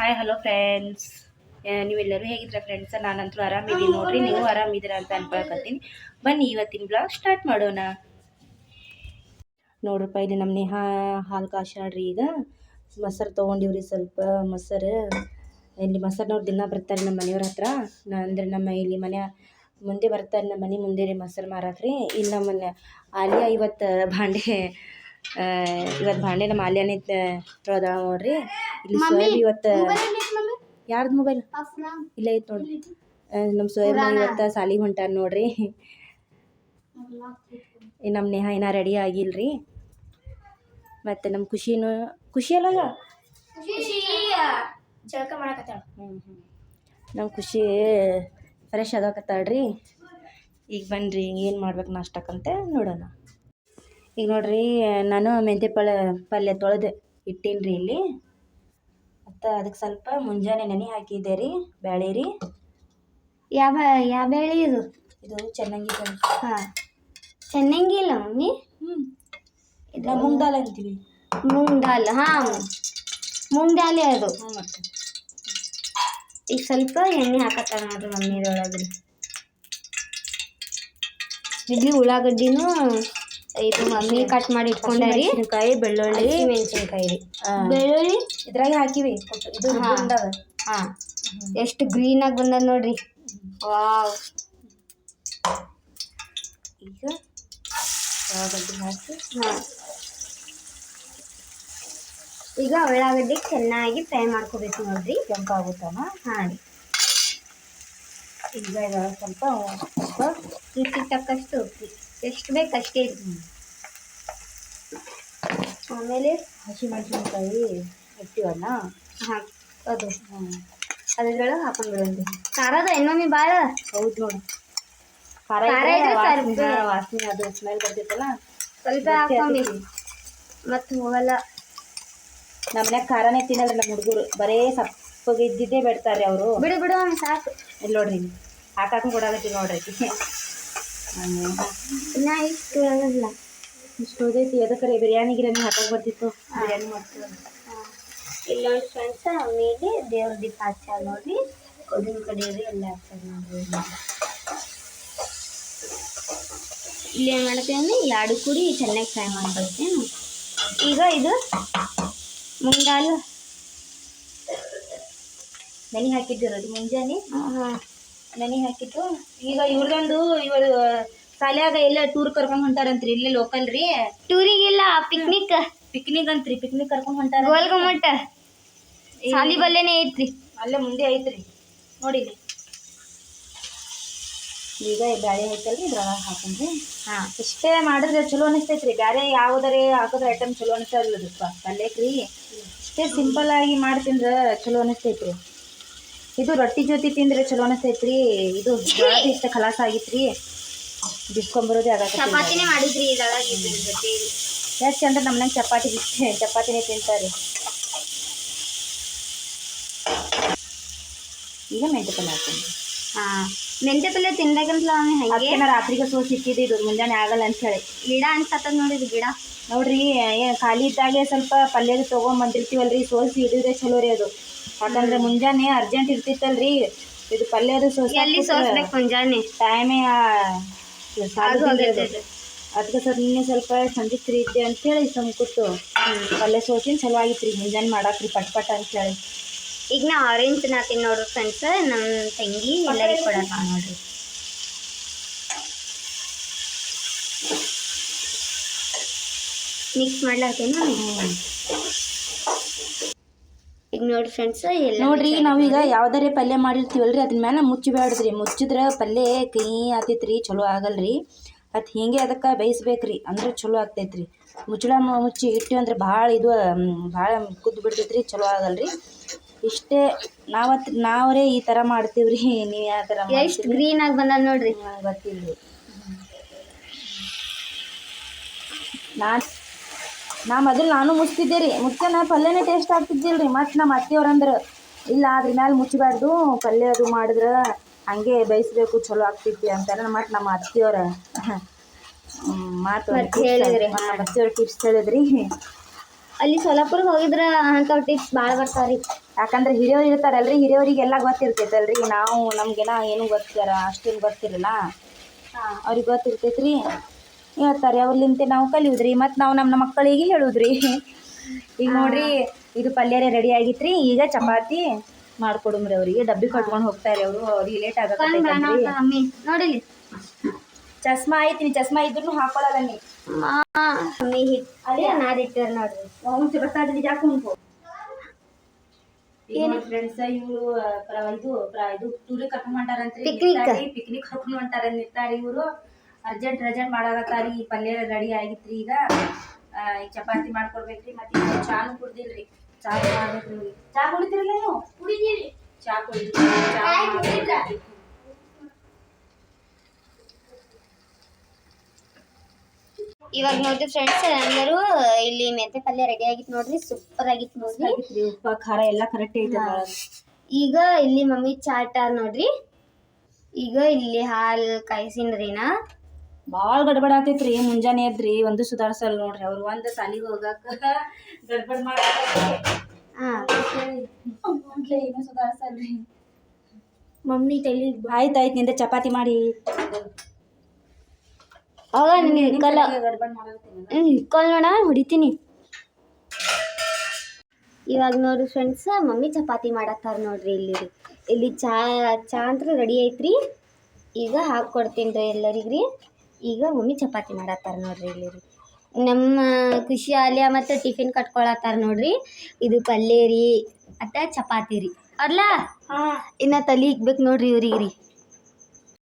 Hi hello friends ನೀವೆಲ್ಲರೂ ಹೇಗಿದ್ದೀರಾ friends ನಾನಂತೂ ಆರಾಮಿದ್ದೀನಿ. ನೋಡ್ರಿ ನೀವು ಆರಾಮಿದ್ದೀರಾ ಅಂತ ಅನ್ಕೊಳಕತ್ತೀನಿ. ಬನ್ನಿ ಇವತ್ತಿನ ಬ್ಲಾಗ್ ಸ್ಟಾರ್ಟ್ ಮಾಡೋಣ. ನೋಡ್ರಪ್ಪ ಇಲ್ಲಿ ನಮ್ಮ ನೇಹಾ ಹಾಲು ಕಾಶಾಡ್ರಿ ಈಗ. ಮೊಸರು ತೊಗೊಂಡಿವ್ರಿ ಸ್ವಲ್ಪ ಮೊಸರು. ಇಲ್ಲಿ ಮೊಸರಿನವ್ರು ದಿನ ಬರ್ತಾರೆ ನಮ್ಮ ಮನೆಯವ್ರ ಹತ್ರ. ನಾ ಅಂದ್ರೆ ನಮ್ಮ ಇಲ್ಲಿ ಮನೆ ಮುಂದೆ ಬರ್ತಾರೆ ನಮ್ಮ ಮನೆ ಮುಂದೆ ರೀ ಮೊಸರು ಮಾರಾಕ್ರಿ ಇಲ್ಲಿ ನಮ್ಮನ್ನ ಆಲಿಯಾ ಇವತ್ತು ಭಾಂಡೆ ಇವತ್ತು ಭಾಂಡೆ ನಮ್ಮ ಆಲಿಯಾನೇ ನೋಡ್ರಿ. ಇಲ್ಲಿ ಸೋಯಬ್ ಇವತ್ತು ಯಾರ್ದು ಮೊಬೈಲ್ ಇಲ್ಲ ಐತೆ ನೋಡ್ರಿ. ನಮ್ಮ ಸೋಯಬ್ ಇವತ್ತು ಸಾಲಿಗೆ ಹೊಂಟಾರ ನೋಡ್ರಿ. ಏ ನಮ್ಮ ನೇಹ ಇನ್ನೂ ರೆಡಿ ಆಗಿಲ್ರಿ. ಮತ್ತು ನಮ್ಮ ಖುಷಿನೂ ಖುಷಿ ಅಲ್ಲ ಜಳಕ ಮಾಡಕತ್ತಾಳ. ನಮ್ಮ ಖುಷಿ ಫ್ರೆಶ್ ಆಗಕತ್ತಾಳ್ರಿ ಈಗ ಬನ್ನಿರಿ ಏನು ಮಾಡ್ಬೇಕು ನಾಷ್ಟಕ್ಕಂತೆ ನೋಡೋಣ. ಈಗ ನೋಡ್ರಿ ನಾನು ಮೆಂತ್ಯ ಪಲ್ಯ ಪಲ್ಯ ತೊಳೆದು ಇಟ್ಟೀನಿ ರೀ ಇಲ್ಲಿ. ಮತ್ತು ಅದಕ್ಕೆ ಸ್ವಲ್ಪ ಮುಂಜಾನೆ ನೆನೆ ಹಾಕಿದ್ದೆ ರೀ ಬ್ಯಾಳೆ ರೀ. ಯಾವ ಯಾವ ಬೇಳೆ ಇದು? ಇದು ಚೆನ್ನಾಗಿ ಹಾಂ ಚೆನ್ನಾಗಿಲ್ಲ ಮಮ್ಮಿ? ಹ್ಞೂ ಇದು ಮೂಂಗ್ ದಾಲ್ ಅಂತೀವಿ. ಮುಂಗ್ ದಾಲ್ ಹಾಂ. ಮೂಂಗ್ ದಾಲೇ ಅದು. ಹ್ಞೂ ಮತ್ತು. ಈಗ ಸ್ವಲ್ಪ ಎಣ್ಣೆ ಹಾಕತ್ತಾರ ನೋಡ್ರಿ ಮಮ್ಮಿ ಇದ್ರೊಳಗೆ ಇಡ್ಲಿ ಉಳ್ಳಾಗಡ್ಡಿನೂ ಇದು ಮಮ್ಮಿ ಕಟ್ ಮಾಡಿ ಇಟ್ಕೊಂಡಾರಿ? ಮೆಣಸಿನ್ಕಾಯಿ ಬೆಳ್ಳುಳ್ಳಿ. ಮೆಣಸಿನ್ಕಾಯಿ ರೀ. ಬೆಳ್ಳುಳ್ಳಿ? ಇದ್ರಾಗೆ ಹಾಕಿವಿ. ಇದು ಹಾ. ಹಾಂ. ಎಷ್ಟು ಗ್ರೀನ್ ಆಗಿ ಬಂದದ ನೋಡ್ರಿ. ವಾವ್. ಈಗ ಉಳ್ಳಾಗಡ್ಡಿ ಹಾಕಿ? ಹಾಂ. ಈಗ ಉಳ್ಳಾಗಡ್ಡಿ ಚೆನ್ನಾಗಿ ಫ್ರೈ ಮಾಡ್ಕೋಬೇಕು ನೋಡ್ರಿ. ಕೆಂಪಾಗುತ್ತಮ್ಮ ಹಾಂ ರೀ. ಈಗ ಸ್ವಲ್ಪ ಸ್ವಲ್ಪ ರುಚಿ ತಕ್ಕಷ್ಟು ಉಪ್ಪು ಎಷ್ಟು ಬೇಕು ಅಷ್ಟೇ. ಆಮೇಲೆ ಹಸಿಮೆಣಸಿನ್ಕಾಯಿ ಇಟ್ಟಿವಲ್ಲ ಹಾಂ. ಅದು. ಹ್ಞೂ ಅದ್ರೊಳಗೆ ಹಾಕೊಂಡ್ಬಿಡೋದು. ಖಾರದ ಇನ್ನೊಮ್ಮೆ ಭಾಳ ಹೌದು ನೋಡಿ. ಖಾರ ವಾಸನೆ ಅದು ಸ್ಮೆಲ್ ಬರ್ತೈತಲ್ಲ ಸ್ವಲ್ಪ ಹಾಕೊಂಡಿ. ಮತ್ತು ಹೋಗಲ್ಲ ನಮ್ಮ ಮನ್ಯಾಗ ಖಾರನೇ ತಿನ್ನಲ್ಲ ನಮ್ಮ ಹುಡುಗರು. ಬರೇ ಸಪ್ಪಗೆ ಇದ್ದಿದ್ದೇ ಬಿಡ್ತಾರೆ ಅವರು. ಬಿಡು ಬಿಡು ಸಾಕು. ಇಲ್ಲಿ ನೋಡ್ರಿ. ಹಾಕಾಕೊಂಡು ಕೊಡಾಕತ್ತೀವಿ ನೋಡ್ರಿ. ಇನ್ನ ಇಷ್ಟು ಉಳ್ಳಾಗಡ್ಡಿಲ್ಲ ಇಷ್ಟು ಕರೆ ಎದಕ್ಕರೆ ಬಿರಿಯಾನಿ ಗಿರಿಯಾನಿ ಹಾಕಕ್ ಬರ್ತಿತ್ತು. ಬಿರಿಯಾನಿ ಮಾಡ್ತೀವಿ ಇಲ್ಲೊಂದು ಫ್ರೆಂಡ್ಸ್ ಆಮೇಲೆ ದೇವ್ರ ದೀಪ ಹಚ್ಚಾರ ನೋಡ್ರಿ ಉದಿನ ಕಡೆಯವ್ರಿ ಎಲ್ಲ ಹಚ್ಚಾರ ನೋಡ್ರಿ ಇಲ್ಲಿ ಏನು ಮಾಡ್ತೀವಿ ಅಂದ್ರೆ ಎರಡು ಕುಡಿ ಚೆನ್ನಾಗಿ ಫ್ರೈ ಮಾಡ್ಕೊಳ್ತೇನೆ ಈಗ ಇದು ಮುಂಗಾಲು. ನೆನೆ ಹಾಕಿದ್ದಿರೋದು ಮುಂಜಾನೆ? ಹಾಂ. ನೆನೆ ಹಾಕಿತ್ತು ಈಗ ಇವ್ರದೊಂದು ಇವರು ಸಾಲ್ಯಾಗ ಎಲ್ಲ ಟೂರ್ ಕರ್ಕೊಂಡ್ ಹೊಂಟಾರಂತ್ರಿ ಇಲ್ಲೇ ಲೋಕಲ್ ರೀ. ಟೂರಿಗಿಲ್ಲ ಪಿಕ್ನಿಕ್ ಪಿಕ್ನಿಕ್ ಅಂತ್ರಿ ಪಿಕ್ನಿಕ್ ಕರ್ಕೊಂಡ್ ಹೊಂಟಾರ. ಗೋಲ್ ಗುಮ್ಮಟ ಸಾಲಿ ಬಲ್ಲೆನೇ ಐತ್ರಿ. ಅಲ್ಲೇ ಮುಂದೆ ಐತ್ರಿ. ನೋಡಿ ಈಗ ಬ್ಯಾಳೆ ಐತಲ್ರಿ ಇದ್ರೊಳಗೆ ಹಾಕೊಂಡ್ರಿ. ಹಾಂ. ಇಷ್ಟೇ ಮಾಡಿದ್ರೆ ಚಲೋ ಅನಿಸ್ತೈತ್ರಿ. ಬ್ಯಾರೆ ಯಾವುದರೆ ಹಾಕಿದ್ರೆ ಐಟಮ್ ಚಲೋ ಅನಿಸ್ತಲ್ಲ ಪಲ್ಯಕ್ರಿ ಇಷ್ಟೇ ಸಿಂಪಲ್ ಆಗಿ ಮಾಡಿ ತಿಂದ್ರೆ ಚಲೋ ಅನಿಸ್ತೈತ್ರಿ. ಇದು ರೊಟ್ಟಿ ಜೊತೆ ತಿಂದ್ರೆ ಚಲೋ ಅನಿಸ್ತೈತ್ರಿ ಇದು ಇಷ್ಟ ಖಲಾಸ ಆಗಿತ್ರಿ? ಬಿಸ್ಕೊಂಬರೋದೇ ಆಗತ್ತೆ ಚಪಾತಿನೇ ಮಾಡಿದ್ರಿ ನಮ್ಮ ಇದ್ರ ಜೊತೆ. ಎಷ್ಟು ಅಂದ್ರೆ ನಮ್ಮನೆ ಚಪಾತಿ ಬಿಸಿ ಚಪಾತಿನೇ ತಿಂತಾರೆ. ಈಗ ಮೆಂತೆ ಪಲ್ಯ ಹಾಕೊಂಡು ಹಾಂ ಮೆಂತೆ ಪಲ್ಯ ತಿನ್ಬೇಕಂತಲ್ಲ ಅವನು ಹಂಗೆ? ನಾ ರಾತ್ರಿಗೆ ಸೋಸಿ ಇಟ್ಟಿದ್ದು ಇದು ಮುಂಜಾನೆ ಆಗಲ್ಲ ಅಂತ ಹೇಳಿ. ಗಿಡ ಅನ್ಸತ್ತದ ನೋಡಿದ್ ಗಿಡ. ನೋಡ್ರಿ ಏ ಖಾಲಿ ಇದ್ದಾಗೆ ಸ್ವಲ್ಪ ಪಲ್ಯದ ತೊಗೊಂಬಂದಿರ್ತೀವಲ್ರಿ ಸೋಸಿ ಇಡಿದ್ರೆ ಚಲೋ ರೀ ಅದು. ಯಾಕಂದ್ರೆ ಮುಂಜಾನೆ ಅರ್ಜೆಂಟ್ ಇರ್ತಿತ್ತಲ್ರಿ. ಇದು ಪಲ್ಯದ ಎಲ್ಲಿ ಸೋಸ್ಬೇಕು ಮುಂಜಾನೆ? ಟೈಮೇ ಅದು ಅದು. ಅದಕ್ಕೆ ಸ್ವಲ್ಪ ನಿನ್ನೆ ಸ್ವಲ್ಪ ಸಂಜೆ ಫ್ರೀ ಇದ್ದೆ ಅಂತೇಳಿ ಸಮಕುತ್ತು ಪಲ್ಯ ಸೋಸಿನ ಚಲೋ ರೀ ಮುಂಜಾನೆ ಮಾಡಾಕ್ರಿ ಪಟ್ ಪಟ್ ಅಂತೇಳಿ. ಈಗ ನಾ ಆರೆಂಜ್ ತಿನ್ನತ್ತೀನಿ ನೋಡ್ರಿ ಫ್ರೆಂಡ್ಸ್ ನಮ್ಮ ತಂಗಿ ಎಲ್ಲರಿಗೆ ಕೊಡತ್ತ ನೋಡ್ರಿ. ಮಿಕ್ಸ್ ಮಾಡ್ಲಾಕೇನು ಈಗ ನೋಡಿ ಫ್ರೆಂಡ್ಸ್ ಎಲ್ಲ ನೋಡ್ರಿ ನಾವೀಗ ಯಾವ್ದಾರೆ ಪಲ್ಯ ಮಾಡಿರ್ತೀವಲ್ರಿ ಅದ್ರ ಮೇಲೆ ಮುಚ್ಚಬೇಡ್ರಿ. ಮುಚ್ಚಿದ್ರೆ ಪಲ್ಯ ಕೈ ಆತೈತ್ರಿ ಚಲೋ ಆಗಲ್ರಿ. ಅದು ಹಿಂಗೆ ಅದಕ್ಕೆ ಬೇಯಿಸ್ಬೇಕ್ರಿ ಅಂದ್ರೆ ಚಲೋ ಆಗ್ತೈತ್ರಿ. ಮುಚ್ಚಳ ಮುಚ್ಚಿ ಇಟ್ಟು ಅಂದ್ರೆ ಭಾಳ ಇದು ಭಾಳ ಕುದ್ದು ಬಿಡ್ತೈತ್ರಿ ಚಲೋ ಆಗಲ್ರಿ. ಇಷ್ಟೇ ನಾವತ್ ನಾವ್ರೇ ಈ ಥರ ಮಾಡ್ತೀವ್ರಿ ನೀವು ಯಾವ ಥರ ಎಷ್ಟು ಗ್ರೀನ್ ಆಗಿ ಬಂದ ನೋಡ್ರಿ. ಗೊತ್ತಿಲ್ಲ ನಾನು ನಾ ಮೊದಲು ನಾನು ಮುಚ್ತಿದ್ದೆ ರೀ ಮುಚ್ಚನ ಪಲ್ಯನೇ ಟೇಸ್ಟ್ ಆಗ್ತಿದ್ದಿಲ್ಲ ರೀ ಮತ್ತು ನಮ್ಮ ಅತ್ತೆಯವ್ರಂದ್ರೆ ಇಲ್ಲ ಅದ್ರ ಮ್ಯಾಲೆ ಮುಚ್ಚಬಾರ್ದು ಪಲ್ಯ ಅದು ಮಾಡಿದ್ರೆ ಹಂಗೆ ಬೇಯಿಸ್ಬೇಕು ಚಲೋ ಆಗ್ತಿದ್ದೆ ಅಂತಾರೆ. ಮತ್ತು ನಮ್ಮ ಅತ್ತೆಯವ್ರ ಮಾತು ಹೇಳಿದ್ರಿ. ಅತ್ತೆಯವ್ರ ಟಿಪ್ಸ್ ಹೇಳಿದ್ರಿ. ಅಲ್ಲಿ ಸೋಲಾಪುರ್ಗೆ ಹೋಗಿದ್ರ ಅಂಥವ್ ಟಿಪ್ಸ್ ಭಾಳ ಬರ್ತಾವ್ರಿ. ಯಾಕಂದ್ರೆ ಹಿರಿಯವ್ರು ಇರ್ತಾರಲ್ರಿ. ಹಿರಿಯವರಿಗೆಲ್ಲ ಗೊತ್ತಿರ್ತೈತಲ್ರಿ. ನಾವು ನಮಗೆಲ್ಲ ಏನು ಗೊತ್ತಿರ ಅಷ್ಟೇನು ಗೊತ್ತಿರಲ್ಲ. ಅವ್ರಿಗೆ ಗೊತ್ತಿರ್ತೈತ್ರಿ. ಹೇಳ್ತಾರೆ ಅವ್ರಲಿಂತೆ ನಾವು ಕಲಿಯೋದ್ರಿ ಮತ್ತು ನಾವು ನಮ್ಮ ಮಕ್ಕಳಿಗೆ ಹೇಳುದ್ರಿ. ಈಗ ನೋಡ್ರಿ ಇದು ಪಲ್ಯರೆ ರೆಡಿ ಆಗಿತ್ರಿ ಈಗ ಚಪಾತಿ ಮಾಡ್ಕೊಡುಮ್ರಿ ಅವ್ರಿಗೆ ಡಬ್ಬಿ ಕಟ್ಕೊಂಡು ಹೋಗ್ತಾರೆ ಅವರು ಅವ್ರಿಗೆ ಲೇಟ್ ಆಗತ್ತೈತ್ರಿ ಮಮ್ಮಿ ನೋಡಿಲಿ? ಚಸ್ಮಾ ಐತಿ ನೀ ಚಸ್ಮಾ ಇದ್ರು ಹಾಕೊಳ್ಳಲ್ಲ ನೀ. ಮಮ್ಮಿ ಹಿಟ್ ಅದೇ ನಾದಿಟ್ಟಾರ ನೋಡ್ರಿ. ಅವ್ನು ಬರ್ತಾದ್ರಿ ಯಾಕೆ ಉಂಟು ಫ್ರೆಂಡ್ಸ್ ಇವರು ಇದು ಇದು ಟೂರಿಗೆ ಕರ್ಕೊಂಡ್ ಹೊಂಟಾರಂತ್ರಿ ಪಿಕ್ನಿಕ್ ಕರ್ಕೊಂಡ್ ಹೊಂಟಾರ ನಿಂತಾರ ಇವರು. ಅರ್ಜೆಂಟ್ ರಜೆಂಟ್ ಮಾಡಾಕತ್ತಾರಿ ಈ ಪಲ್ಯ ರೆಡಿ ಆಗಿತ್ರಿ ಈಗ. ಈಗ ಚಪಾತಿ ಮಾಡ್ಕೊಡ್ಬೇಕ್ರಿ ಮತ್ತೆ ಚಾ ಚಾನು ಕುಡ್ದಿಲ್ರಿ. ಚಾ ಮಾಡ್ಬೇಕ್ರಿ. ಚಾ ಕುಡಿದ್ರಲ್ಲ ನೀವು? ಕುಡಿದೀರಿ ಚಾ ಕುಡಿದ್ರಿ ಚಾ. ಇವಾಗ ನೋಡ್ರಿ ಫ್ರೆಂಡ್ಸ್ ಎಲ್ಲರೂ ಇಲ್ಲಿ ಮೆಂತೆ ಪಲ್ಯ ರೆಡಿ ಆಗಿತ್ತು ನೋಡ್ರಿ ಸೂಪರ್ ಆಗಿತ್ತು ನೋಡ್ರಿ. ಉಪ್ಪ ಖಾರ ಎಲ್ಲ ಕರೆಕ್ಟ್ ಐತೆ. ಈಗ ಇಲ್ಲಿ ಮಮ್ಮಿ ಚಾಟ ನೋಡ್ರಿ. ಈಗ ಇಲ್ಲಿ ಹಾಲು ಕಾಯಿಸಿನ್ರಿ ನಾ. ಭಾಳ ಗಡ್ಬಡ ಆತೈತ್ರಿ ಮುಂಜಾನೆ ಎದ್ರಿ ಒಂದು ಸುಧಾರ್ಸಲ್ ನೋಡ್ರಿ ಅವ್ರು ಒಂದು ಸಾಲಿಗೆ ಹೋಗಾಕ ಗಡ್ಬಡ್ ಮಾಡ್ತಾರೆ. ಮಮ್ಮಿ ತಲೆ ಆಯ್ತು ಆಯ್ತು ನಿಂದ ಚಪಾತಿ ಮಾಡಿ. ಅವಾಗ ನೋಡ ಹೊಡಿತೀನಿ. ಇವಾಗ ನೋಡ್ರಿ ಫ್ರೆಂಡ್ಸ್ ಮಮ್ಮಿ ಚಪಾತಿ ಮಾಡತ್ತಾರ ನೋಡ್ರಿ ಇಲ್ಲಿ ರೀ. ಇಲ್ಲಿ ಚಾ ಚಾ ಅಂತ ರೆಡಿ ಐತ್ರಿ. ಈಗ ಹಾಕ್ಕೊಡ್ತೀನಿ ರೀ ಎಲ್ಲರಿಗ್ರಿ. ಈಗ ಒಮ್ಮೆ ಚಪಾತಿ ಮಾಡತ್ತಾರ ನೋಡ್ರಿ ಇಲ್ಲಿ ನಮ್ಮ ಖುಷಿ ಆಲಿಯ ಮತ್ತು ಟಿಫಿನ್ ಕಟ್ಕೊಳತ್ತಾರ ನೋಡ್ರಿ. ಇದು ಪಲ್ಯ ರೀ ಮತ್ತು ಚಪಾತಿ ರೀ. ಅಲ್ಲ ಇನ್ನು ತಲೆ ಇಕ್ಬೇಕು ನೋಡ್ರಿ ಇವ್ರಿಗೆ ರೀ